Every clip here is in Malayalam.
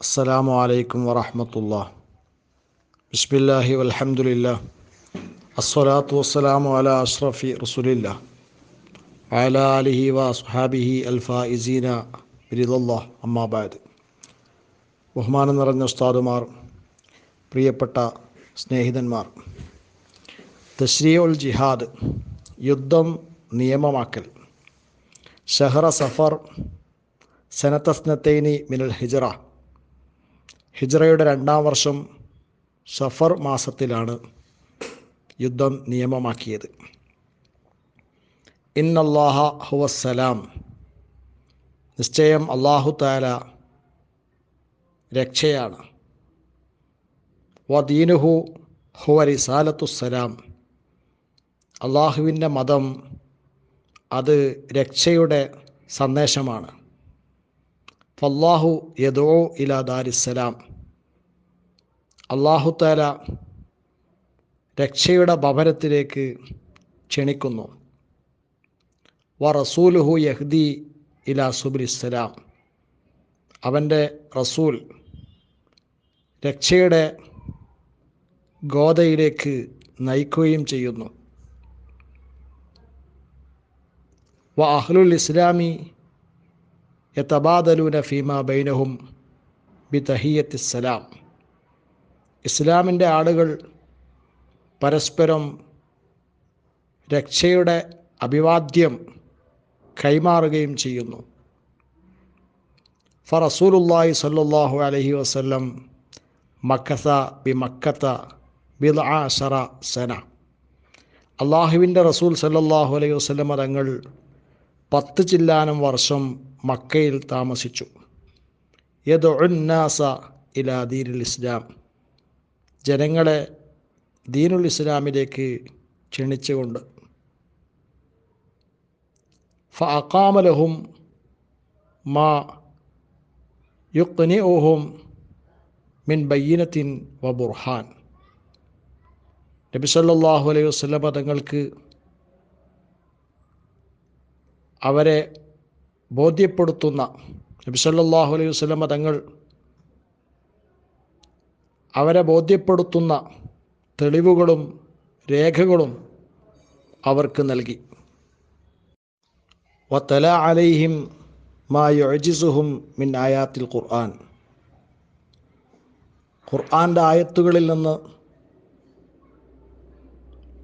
അസ്സലാമു അലൈക്കും വറഹമത്തുള്ള ബിസ്മില്ലാഹി വൽഹംദുലില്ലാ അസ്സലാത്തു വസ്സലാമു അല അഷ്റഫി റസുലില്ല അല അലിഹി വ സുഹാബിഹി അൽഫായിസീന ബിരിദല്ലാ അമ്മാബാദ് ബഹുമാനം നിറഞ്ഞ ഉസ്താദുമാർ പ്രിയപ്പെട്ട സ്നേഹിതന്മാർ തശ്രീഉൽ ജിഹാദ് യുദ്ധം നിയമമാക്കൽ ഷഹറ സഫർ സനത്തസ്നത്തൈനി മിനൽ ഹിജറ ഹിജറയുടെ രണ്ടാം വർഷം സഫർ മാസത്തിലാണ് യുദ്ധം നിയമമാക്കിയത്. ഇന്നല്ലാഹ ഹുവസ്സലാം നിശ്ചയം അള്ളാഹു താല രക്ഷയാണ്. വദീനുഹു ഹുവ റിസാലത്തുസ്സലാം അള്ളാഹുവിന്റെ മതം അത് രക്ഷയുടെ സന്ദേശമാണ്. ഫല്ലാഹു യദോ ഇല ദാരിസ്സലാം അള്ളാഹു താല രക്ഷയുടെ ഭവനത്തിലേക്ക് ക്ഷണിക്കുന്നു. വ റസൂലുഹു യഹ്ദി ഇല സുബുലിസ്സലാം അവന്റെ റസൂൽ രക്ഷയുടെ ഗോതയിലേക്ക് നയിക്കുകയും ചെയ്യുന്നു. വ അഹ്ലുൽ ഇസ്ലാമി യതബാദലൂന ഫീമ ബൈനഹും ബി തഹിയത്തിസ്സലാം ഇസ്ലാമിന്റെ ആളുകൾ പരസ്പരം രക്ഷയുടെ അഭിവാദ്യം കൈമാറുകയും ചെയ്യുന്നു. ഫറസൂലുല്ലാഹി സല്ലാഹു അലഹി വസ്ല്ലം മക്കസ ബി മക്കത്ത ബിൽ ആഷറ സന. അള്ളാഹുവിന്റെ റസൂൽ സല്ലാഹു അലൈഹി വസ്ലം തങ്ങൾ പത്ത് ചില്ലാനം വർഷം മക്കയിൽ താമസിച്ചു. യദുന്നാസ ഇലാ ദീനുൽ ഇസ്ലാം. ജനങ്ങളെ ദീനുൽ ഇസ്ലാമിലേക്ക് ക്ഷണിച്ചുകൊണ്ട് ഫഅക്കാമലഹും മാ യുക്നിഉഹും മിൻ ബയ്യനത്തിൻ വ ബുർഹാൻ. നബി സല്ലല്ലാഹു അലൈഹി വസല്ലമ തങ്ങൾക്ക് അവരെ ബോധ്യപ്പെടുത്തുന്ന നബിസല്ലാഹു അലൈഹി വസല്ലമ തങ്ങൾ അവരെ ബോധ്യപ്പെടുത്തുന്ന തെളിവുകളും രേഖകളും അവർക്ക് നൽകി. വത്തല അലൈഹിം മാ യുഅജിസുഹും മിൻ ആയാത്തിൽ ഖുർആൻ. ഖുർആന്റെ ആയത്തുകളിൽ നിന്ന്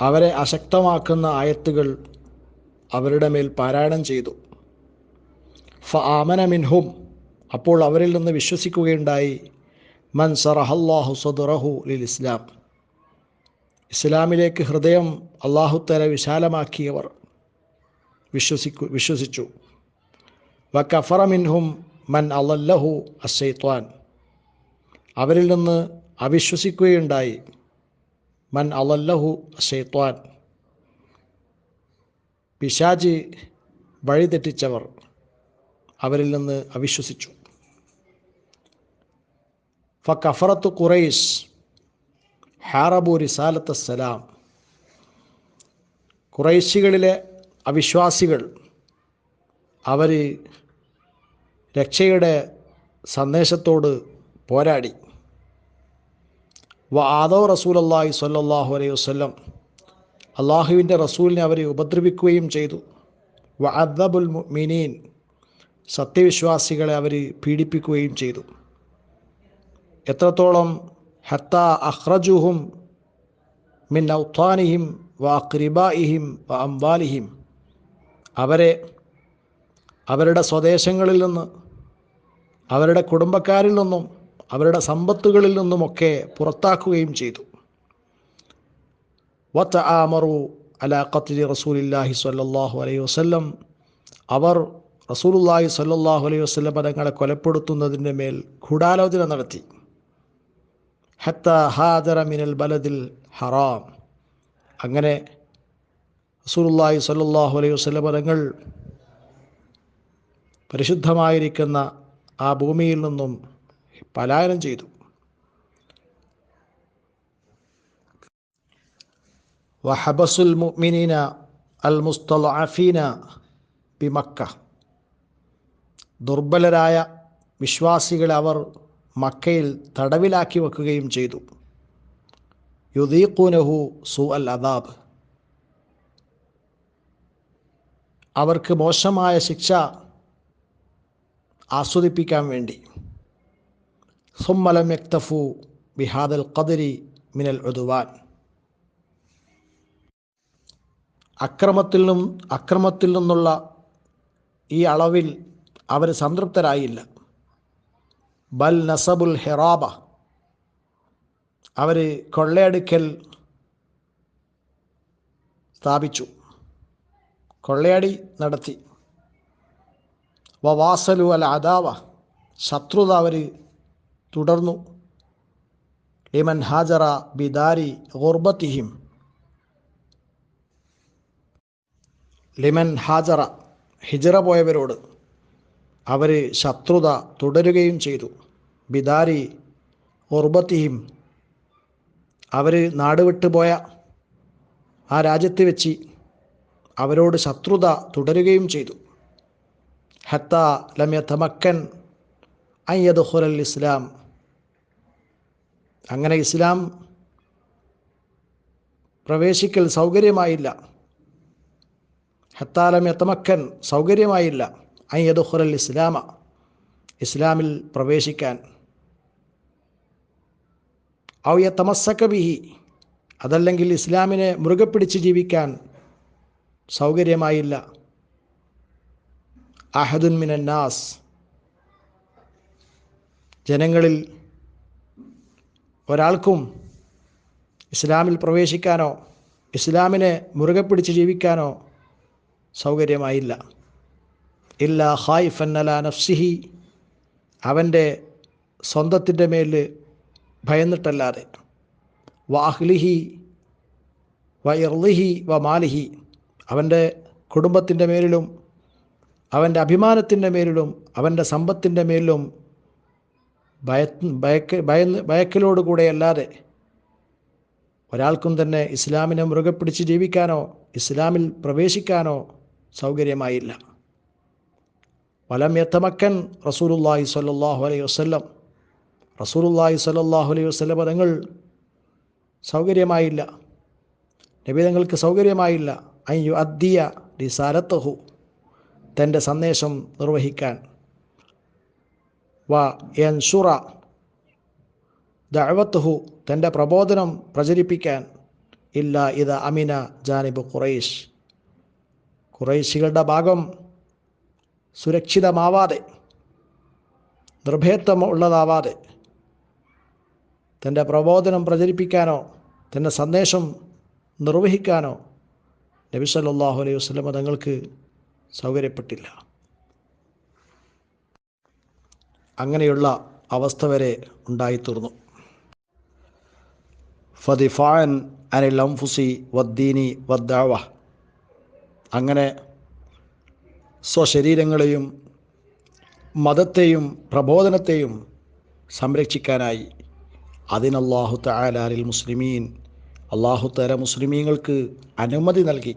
അവരെ അശക്തമാക്കുന്ന ആയത്തുകൾ അവരുടെ മേൽ പാരായണം ചെയ്തു. ഫ ആമന മിൻഹും അപ്പോൾ അവരിൽ നിന്ന് വിശ്വസിക്കുകയുണ്ടായി. മൻ സറഹല്ലാഹു സദുറഹു ലിൽ ഇസ്ലാം ഇസ്ലാമിലേക്ക് ഹൃദയം അള്ളാഹുത്തല വിശാലമാക്കിയവർ വിശ്വസിക്കു വിശ്വസിച്ചു. വ കഫറ മിൻഹും മൻ അലല്ലഹു അസൈത്വാൻ അവരിൽ നിന്ന് അവിശ്വസിക്കുകയുണ്ടായി. മൻ അലല്ലഹു അസൈത്വാൻ പിശാജി വഴിതെറ്റിച്ചവർ അവരിൽ നിന്ന് അവിശ്വസിച്ചു. ഫ കഫറത്ത് ഖുറൈസ് ഹാറബു റിസാലത്ത് സലാം ഖുറൈശികളിലെ അവിശ്വാസികൾ അവർ രക്ഷയുടെ സന്ദേശത്തോട് പോരാടി. വ ആദോ റസൂൽ അള്ളാഹി സല്ലാഹു അലൈഹി വസ്ലം അള്ളാഹുവിന്റെ റസൂലിനെ അവരെ ഉപദ്രവിക്കുകയും ചെയ്തു. വ അദബുൽ മിനീൻ സത്യവിശ്വാസികളെ അവർ പീഡിപ്പിക്കുകയും ചെയ്തു. എത്രത്തോളം ഹത്ത അഹ്റജുഹും മിൻ ഔത്താനിഹിം വ അക്രിബായിഹിം വ അംബാലിഹിം അവരെ അവരുടെ സ്വദേശങ്ങളിൽ നിന്ന് അവരുടെ കുടുംബക്കാരിൽ നിന്നും അവരുടെ സമ്പത്തുകളിൽ നിന്നുമൊക്കെ പുറത്താക്കുകയും ചെയ്തു. വത്ത ആമറു അല ഖത്ലി റസൂലില്ലാഹി സല്ലാഹു അലൈഹി വസ്ല്ലം. അവർ റസൂലുല്ലാഹി സല്ലാഹു അലൈഹി വസല്ലം പദങ്ങളെ കൊലപ്പെടുത്തുന്നതിന്റെ മേൽ ഗൂഢാലോചന നടത്തി. ഹത്ത ഹാദറ മിനൽ ബലദിൽ ഹറാം. അങ്ങനെ റസൂലുല്ലാഹി സ്വല്ലല്ലാഹു അലൈഹി വസല്ലം തങ്ങൾ പരിശുദ്ധമായിരിക്കുന്ന ആ ഭൂമിയിൽ നിന്നും പലായനം ചെയ്തു. വഹബസുൽ മുഅ്മിനീന അൽ മുസ്തലഅഫീന ബി മക്ക ദുർബലരായ വിശ്വാസികളെ അവർ മക്കയിൽ തടവിലാക്കി വെക്കുകയും ചെയ്തു. യുദീഖൂനഹു സു അൽ അദാബ്. അവർക്ക് മോശമായ ശിക്ഷ ആസ്വദിപ്പിക്കാൻ വേണ്ടി. സുമ്മലം യക്തഫു ബിഹാദൽ ഖദരി മിനൽ ഉദുവാൻ. അക്രമത്തിൽ നിന്നും അക്രമത്തിൽ നിന്നുള്ള ഈ അളവിൽ അവർ സംതൃപ്തരായില്ല. ബൽ നസബുൽ ഹെറാബ. അവർ കൊള്ളയടുക്കൽ സ്ഥാപിച്ചു. കൊള്ളയടി നടത്തി. വവാസലു അൽ അദാവ. ശത്രുത അവർ തുടർന്നു. ലിമൻ ഹാജറ ബിദാരി ഗുർബത്തിഹിം. ലിമൻ ഹാജറ ഹിജറ പോയവരോട്. അവർ ശത്രുത തുടരുകയും ചെയ്തു. ബിദാരി ഉർബത്തിഹിം അവർ നാട് വിട്ടുപോയ ആ രാജ്യത്ത് വെച്ച് അവരോട് ശത്രുത തുടരുകയും ചെയ്തു. ഹത്ത ലമ്യ തമക്കൻ അയ്യദുഹുറൽ ഇസ്ലാം. അങ്ങനെ ഇസ്ലാം പ്രവേശിക്കൽ സൗകര്യമായില്ല. ഹത്താലം എത്തമക്കൻ സൗകര്യമായില്ല. അയ്യദുഹുറൽ ഇസ്ലാമ ഇസ്ലാമിൽ പ്രവേശിക്കാൻ. ഔയ തമസ്സക്കബിഹി അതല്ലെങ്കിൽ ഇസ്ലാമിനെ മുറുകെ പിടിച്ച് ജീവിക്കാൻ സൗകര്യമായില്ല. അഹദുൻ മിനന്നാസ് ജനങ്ങളിൽ ഒരാൾക്കും ഇസ്ലാമിൽ പ്രവേശിക്കാനോ ഇസ്ലാമിനെ മുറുകെ പിടിച്ച് ജീവിക്കാനോ സൗകര്യമായില്ല. ഇല്ല ഹായിഫൻ അല നഫ്സിഹി. അവന്റെ സ്വന്തത്തിന്റെ മേൽ ഭയന്നിട്ടല്ലാതെ. വാഹ്ലിഹി വ ഇർലിഹി വ മാലിഹി. അവന്റെ കുടുംബത്തിന്റെ മേലിലും അവന്റെ അഭിമാനത്തിന്റെ മേലിലും അവന്റെ സമ്പത്തിന്റെ മേലിലും ഭയ ഭയക്ക് ഭയന്ന് ഭയക്കലോടുകൂടെ അല്ലാതെ ഒരാൾക്കും തന്നെ ഇസ്ലാമിനെ മുറുകെ പിടിച്ച് ജീവിക്കാനോ ഇസ്ലാമിൽ പ്രവേശിക്കാനോ സൗകര്യമായില്ല. വലം യത്തമക്കൻ റസൂലുല്ലാഹി സ്വല്ലല്ലാഹു അലൈഹി വസല്ലം. റസൂലുല്ലാഹി സ്വല്ലല്ലാഹു അലൈഹി വസല്ലം പദങ്ങൾ സൗകര്യമായില്ല. നിവേദങ്ങൾക്ക് സൗകര്യമായില്ല. അയ്യു അദ്ദിയ രിസാലത്തഹു തന്റെ സന്ദേശം നിർവഹിക്കാൻ. വ യൻസുറ ദഅവത്തുഹു തന്റെ പ്രബോധനം പ്രചരിപ്പിക്കാൻ. ഇല്ല ഇത് അമിന ജാനിബ് ഖുറൈഷ് ഖുറൈശികളുടെ ഭാഗം സുരക്ഷിതമാവാതെ നിർഭേത്വം ഉള്ളതാവാതെ തന്റെ പ്രബോധനം പ്രചരിപ്പിക്കാനോ തന്റെ സന്ദേശം നിർവഹിക്കാനോ നബി സല്ലല്ലാഹു അലൈഹി വസല്ലമ തങ്ങൾക്ക് സൗകര്യപ്പെട്ടില്ല. അങ്ങനെയുള്ള അവസ്ഥ വരെ ഉണ്ടായിത്തീർന്നു. ഫദിഫാൻ അനിൽ അംഫുസി വദ്ദീനി വദ്ദാവ. അങ്ങനെ സ്വശരീരങ്ങളെയും മതത്തെയും പ്രബോധനത്തെയും സംരക്ഷിക്കാനായി. അതിനല്ലാഹു തലാലിൽ മുസ്ലിമീൻ. അള്ളാഹു തല മുസ്ലിമീങ്ങൾക്ക് അനുമതി നൽകി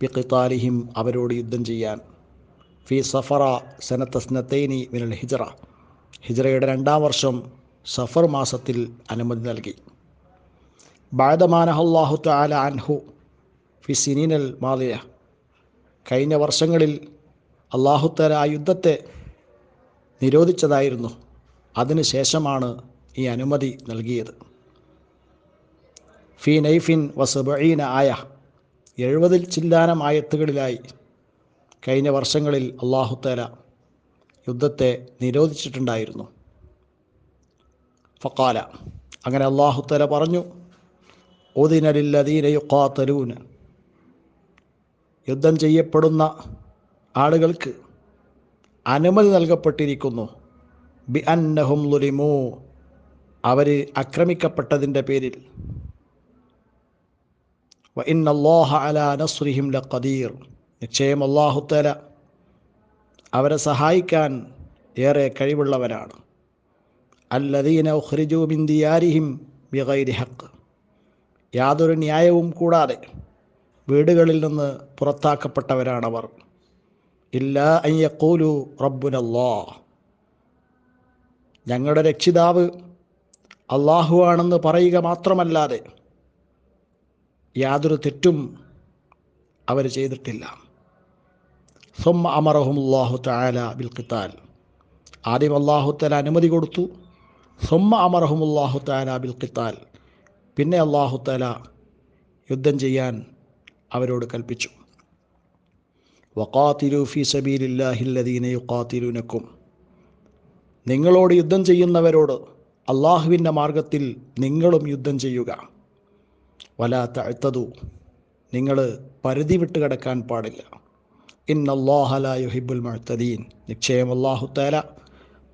ബിഖിത്താലിഹിം അവരോട് യുദ്ധം ചെയ്യാൻ. ഫി സഫറ സനത്തസ്നത്തൈനി മിനൽ ഹിജറ. ഹിജറയുടെ രണ്ടാം വർഷം സഫർ മാസത്തിൽ അനുമതി നൽകി. ബാദമാനഹല്ലാഹു തആല അൻഹു ഫി സിനീനൽ മാലിയ കഴിഞ്ഞ വർഷങ്ങളിൽ അള്ളാഹുത്തല ആ യുദ്ധത്തെ നിരോധിച്ചതായിരുന്നു. അതിനുശേഷമാണ് ഈ അനുമതി നൽകിയത്. ഫി നൈഫിൻ വസബീന ആയ എഴുപതിൽ ചില്ലാനം ആയത്തുകളിലായി കഴിഞ്ഞ വർഷങ്ങളിൽ അള്ളാഹുത്തര യുദ്ധത്തെ നിരോധിച്ചിട്ടുണ്ടായിരുന്നു. ഫക്കാല അങ്ങനെ അള്ളാഹുത്തര പറഞ്ഞു ഒതിനലില്ലതീനയുക്കാത്തലൂന് യുദ്ധം ചെയ്യപ്പെടുന്ന ആളുകൾക്ക് അനുമതി നൽകപ്പെട്ടിരിക്കുന്നു. ബി അന്നഹും ലുലിമു. അവർ ആക്രമിക്കപ്പെട്ടതിന്റെ പേരിൽ. വ നസ്രിഹിം ഖദീർ നിശ്ചയം അള്ളാഹുത്തല അവരെ സഹായിക്കാൻ ഏറെ കഴിവുള്ളവരാണ്. ബിഗൈരി ഹക്ക് യാതൊരു ന്യായവും കൂടാതെ വീടുകളിൽ നിന്ന് പുറത്താക്കപ്പെട്ടവരാണവർ. ഇല്ല അയ്യക്കൂലു റബ്ബുനല്ലാ. ഞങ്ങളുടെ രക്ഷിതാവ് അള്ളാഹു ആണെന്ന് പറയുക മാത്രമല്ലാതെ യാതൊരു തെറ്റും അവർ ചെയ്തിട്ടില്ല. സ്വമ്മ അമറഹുമുല്ലാഹു താല ബിൽ ഖിത്താൽ. ആദ്യം അള്ളാഹുത്തല അനുമതി കൊടുത്തു. അമറഹും അമറഹുമുല്ലാഹു താല ബിൽ ഖിത്താൽ. പിന്നെ അള്ളാഹുത്തല യുദ്ധം ചെയ്യാൻ അവരോട് കൽപ്പിച്ചു. വഖാത്തിലു ഫി സബീലില്ലാഹില്ലദീന യുഖാത്തിലുനക്കും. നിങ്ങളോട് യുദ്ധം ചെയ്യുന്നവരോട് അള്ളാഹുവിന്റെ മാർഗത്തിൽ നിങ്ങളും യുദ്ധം ചെയ്യുക. വലാ തഴുത്തതു നിങ്ങൾ പരിധി വിട്ട് കിടക്കാൻ പാടില്ല. ഇന്നല്ലാഹല യുഹിബുൽ മഴത്തദീൻ നിശ്ചയം അള്ളാഹു തേല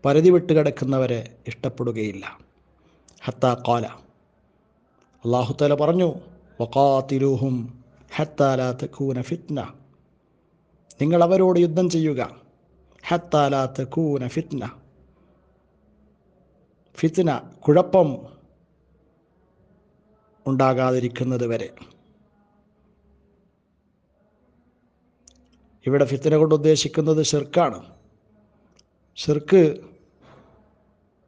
പരിധി വിട്ട് കിടക്കുന്നവരെ ഇഷ്ടപ്പെടുകയില്ല. ഹത്താ കാല അള്ളാഹു തആല പറഞ്ഞു വക്കാത്തിലൂഹും ഹത്താലാത്ത കൂന ഫിത്ന നിങ്ങൾ അവരോട് യുദ്ധം ചെയ്യുക. ഹത്താലാത്ത് കൂന ഫിത്ന. ഫിത്ന കുഴപ്പം ഉണ്ടാകാതിരിക്കുന്നത് വരെ. ഇവിടെ ഫിത്തിന കൊണ്ട് ഉദ്ദേശിക്കുന്നത് ഷിർക്കാണ് ഷിർക്ക്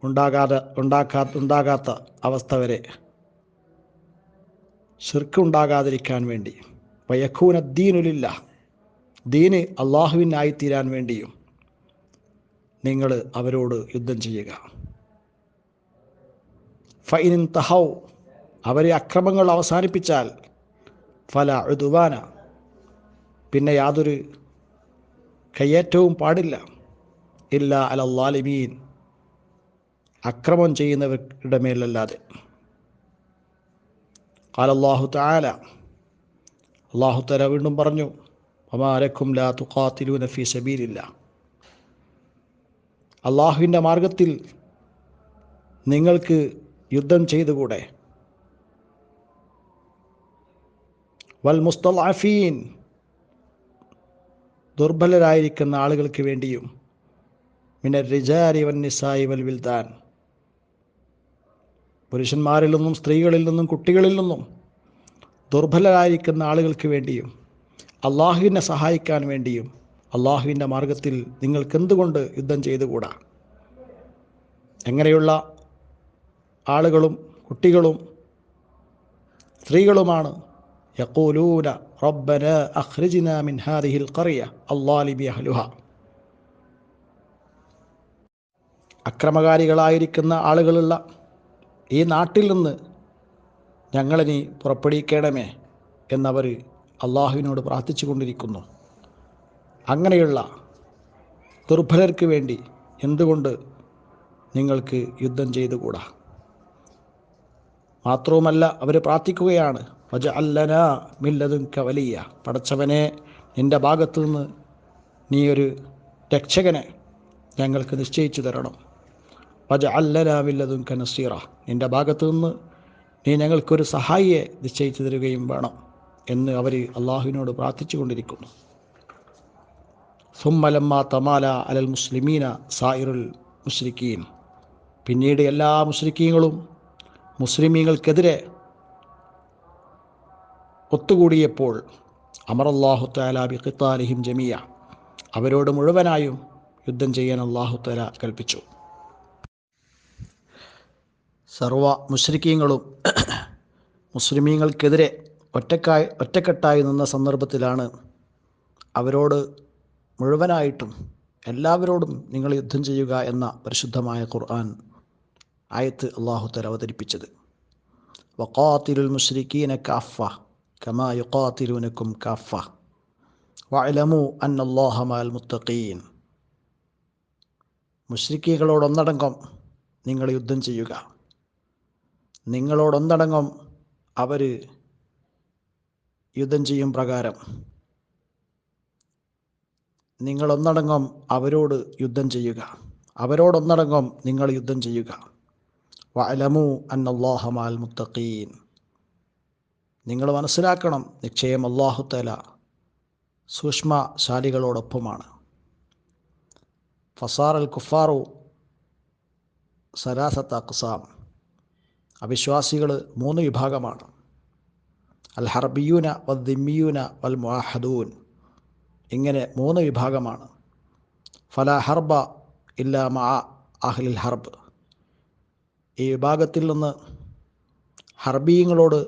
ഉണ്ടാകാതെ ഉണ്ടാക്കാ ഉണ്ടാകാത്ത അവസ്ഥ വരെ. ഷിർക്ക് ഉണ്ടാകാതിരിക്കാൻ വേണ്ടി. വയക്കൂന ദീന് അള്ളാഹുവിനായിത്തീരാൻ വേണ്ടിയും നിങ്ങൾ അവരോട് യുദ്ധം ചെയ്യുക. ഫൈനിൻ തഹൗ അവരെ അക്രമങ്ങൾ അവസാനിപ്പിച്ചാൽ ഫല എഴുതുവാന പിന്നെ യാതൊരു കയ്യേറ്റവും പാടില്ല. ഇല്ല അലല്ലാലിമീൻ അക്രമം ചെയ്യുന്നവരുടെ മേലല്ലാതെ. കാലല്ലാഹു താല അള്ളാഹു തല വീണ്ടും പറഞ്ഞു ഒമാരക്കും ലാ തുഖാത്തിലു നഫി സബീലില്ല അള്ളാഹുവിന്റെ മാർഗത്തിൽ നിങ്ങൾക്ക് യുദ്ധം ചെയ്തുകൂടെ? വൽ മുസ്തലാഫീൻ ദുർബലരായിരിക്കുന്ന ആളുകൾക്ക് വേണ്ടിയും മിനർ റിജാരി വൻ നിസായി വൽ വിൽദാൻ. പുരുഷന്മാരിൽ നിന്നും സ്ത്രീകളിൽ നിന്നും കുട്ടികളിൽ നിന്നും ദുർബലരായിരിക്കുന്ന ആളുകൾക്ക് വേണ്ടിയും അള്ളാഹുവിനെ സഹായിക്കാൻ വേണ്ടിയും അള്ളാഹുവിന്റെ മാർഗത്തിൽ നിങ്ങൾക്ക് എന്തുകൊണ്ട് യുദ്ധം ചെയ്തുകൂടാ? എങ്ങനെയുള്ള ആളുകളും കുട്ടികളും സ്ത്രീകളുമാണ്. യക്കൂലൂന റബ്ബന അഹ്രിജിന മിൻ ഹാദിഹിൽ ഖറിയ അല്ലാലിബി അഹ്ലുഹ. അക്രമകാരികളായിരിക്കുന്ന ആളുകളുള്ള ഈ നാട്ടിൽ നിന്ന് ഞങ്ങളിനി പുറപ്പെടുവിക്കണമേ എന്നവർ അള്ളാഹുവിനോട് പ്രാർത്ഥിച്ചു കൊണ്ടിരിക്കുന്നു അങ്ങനെയുള്ള ദുർബലർക്ക് വേണ്ടി എന്തുകൊണ്ട് നിങ്ങൾക്ക് യുദ്ധം ചെയ്തുകൂടാ? മാത്രവുമല്ല അവർ പ്രാർത്ഥിക്കുകയാണ് വജ അല്ലന മില്ലതും കവലിയ പടച്ചവനെ നിന്റെ ഭാഗത്തു നിന്ന് നീ ഒരു രക്ഷകനെ ഞങ്ങൾക്ക് നിശ്ചയിച്ചു തരണം. വജ അല്ലന മില്ലതും കനസീറ നിന്റെ ഭാഗത്തു നിന്ന് നീ ഞങ്ങൾക്കൊരു സഹായിയെ നിശ്ചയിച്ചു തരികയും വേണം. എന്ന് അവർ അള്ളാഹുവിനോട് പ്രാർത്ഥിച്ചു കൊണ്ടിരിക്കുന്നു സുമ്മലമ്മ തമാല അലൽ മുസ്ലിമീന സായിറുൽ മുസ്ലിക്കീൻ പിന്നീട് എല്ലാ മുസ്ലിക്കീങ്ങളും മുസ്ലിമീങ്ങൾക്കെതിരെ ഒത്തുകൂടിയപ്പോൾ അമറല്ലാഹു താല ബി ഖിത്താലിഹിം ജമിയ അവരോട് മുഴുവനായും യുദ്ധം ചെയ്യാൻ അള്ളാഹു താല കൽപ്പിച്ചു. സർവ മുസ്ലിക്കീങ്ങളും മുസ്ലിമീങ്ങൾക്കെതിരെ ഒറ്റക്കായി ഒറ്റക്കെട്ടായി നിന്ന സന്ദർഭത്തിലാണ് അവരോട് മുഴുവനായിട്ടും എല്ലാവരോടും നിങ്ങൾ യുദ്ധം ചെയ്യുക എന്ന പരിശുദ്ധമായ ഖുർആൻ ആയത്ത് അള്ളാഹുത്തൽ അവതരിപ്പിച്ചത്. വഖാത്തിലുൽ മുസ്ലിക്കീന കാഫ കമാ യുഖാത്തിലൂനക്കും കാഫ വഅലമു അന്നല്ലാഹ മഅൽ മുത്തഖീൻ. മുസ്ലിക്കീകളോടൊന്നടങ്കം നിങ്ങൾ യുദ്ധം ചെയ്യുക. നിങ്ങളോടൊന്നടങ്കം അവർ യുദ്ധം ചെയ്യും പ്രകാരം. നിങ്ങളൊന്നടങ്കം അവരോട് യുദ്ധം ചെയ്യുക. അവരോടൊന്നടങ്കം നിങ്ങൾ യുദ്ധം ചെയ്യുക. വലമു അന്നല്ലാഹമാൽ മുത്തഖീൻ. നിങ്ങൾ മനസ്സിലാക്കണം നിശ്ചയം അള്ളാഹുത്തല സൂക്ഷ്മശാലികളോടൊപ്പമാണ്. ഫസാർ അൽ കുഫാറു സലാസത്ത് അക്സാം അവിശ്വാസികൾ മൂന്ന് വിഭാഗമാണ്. അൽ ഹർബിയൂന വൽ ദിമ്മിയൂന വൽ മുഹാദൂൻ ഇങ്ങനെ മൂന്ന് വിഭാഗമാണ്. ഫല ഹർബ ഇല്ല മാ അഹ്ലിൽ ഹർബ്. ഈ വിഭാഗത്തിൽ നിന്ന് ഹർബീങ്ങളോട്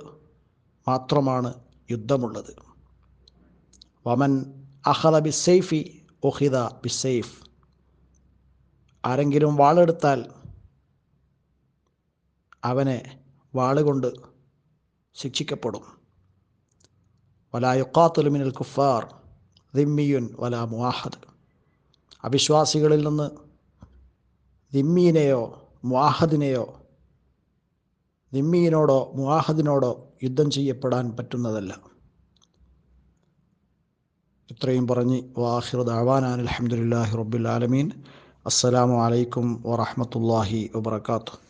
മാത്രമാണ് യുദ്ധമുള്ളത്. വമൻ അഹദ ബിസൈഫി ഒഹിദ ബിസൈഫ് ആരെങ്കിലും വാളെടുത്താൽ അവനെ വാളുകൊണ്ട് ശിക്ഷിക്കപ്പെടും. വലാ من കുഫാർ ദിമ്മിയുൻ വലാ മുവാഹദ്. അവിശ്വാസികളിൽ നിന്ന് ദിമ്മീനെയോ മുവാഹദിനെയോ ദിമ്മീനോടോ മുവാഹദിനോടോ യുദ്ധം ചെയ്യപ്പെടാൻ പറ്റുന്നതല്ല. ഇത്രയും പറഞ്ഞ് വാഹിർ ദാവാനാൻ അലഹമുല്ലാഹി ആലമീൻ. അസ്സലാമു അലൈക്കും വറഹമത്തല്ലാഹി വബർക്കാത്തു